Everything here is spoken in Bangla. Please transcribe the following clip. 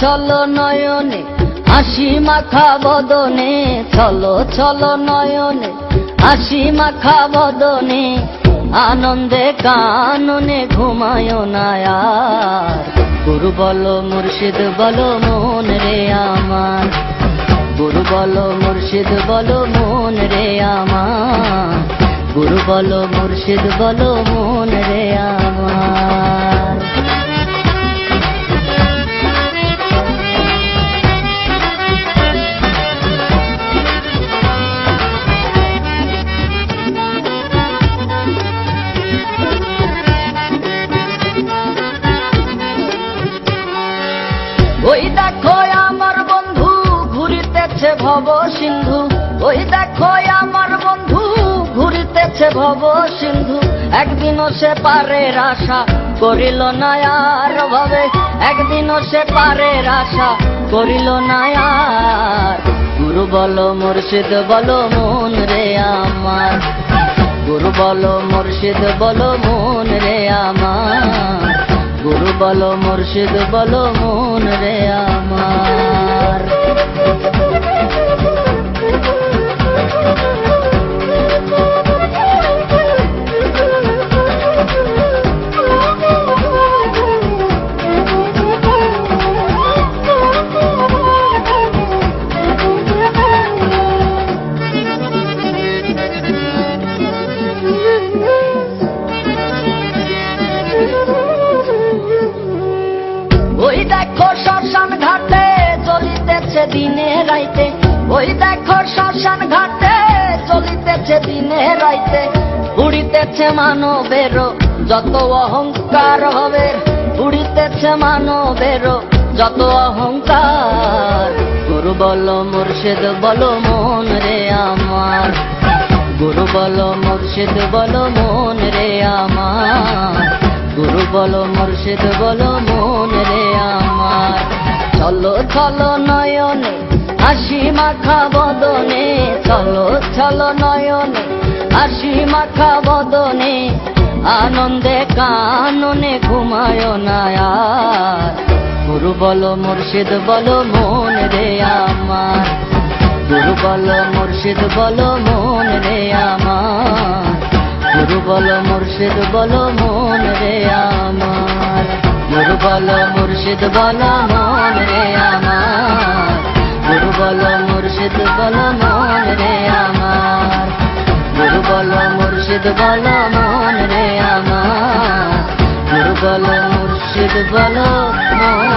চলো নয়নে, হাসি মাখা বদনে, চলো চলো নয়নে, হাসি মাখা বদনে, আনন্দে কাননে ঘুমায় না আর। গুরু বলো মুর্শিদ, বলো মন রে আমার। গুরু বলো মুর্শিদ, বলো মন রে আমার। গুরু বলো মুর্শিদ, বলো মন রে আমার ওই দেখো আমার বন্ধু ঘুরিতেছে ভব সিন্ধু। ওই দেখো আমার বন্ধু ঘুরিতেছে ভব সিন্ধু। একদিনও সে পারে আশা করিল না আর ভাবে। একদিনও সে পারে আশা করিল না আর। গুরু বলো মুর্শিদ, বলো মন রে আমার। গুরু বলো মুর্শিদ, বলো মন রে আমার। গুরু বলো মুর্শিদ বলো মন রে আমার। চলিতেছে দিনে রাইতে ওই দেখো শ্মশান ঘাটে, চলিতেছে দিনে রাইতে। উড়িতেছে মানবের যত অহংকার হবে, উড়িতেছে মানবের যত অহংকার। গুরু বল মুর্শিদ, বলো মন রে আমার। গুরু বলো মুর্শিদ, বলো মন রে আমার। গুরু বলো মুর্শিদ, বলো মন রে আমার। চলো চলো নয়নে হাসি মাখা বদনে, চলো চলো নয়নে। হাসি মাখা বদনে, আনন্দে কাননে ঘুমায় না আর গুরু বলো, মুর্শিদ বলো, মন রে আমার। গুরু বলো, মুর্শিদ বলো, মন রে আমার। গুরু বলো, মুর্শিদ বলো, মন রে আমার। গুরু বলো, মুর্শিদ বলো, মন মুর্শিদ বলো মন রে আমার। দুর্বল মুর্শিদ বলো মন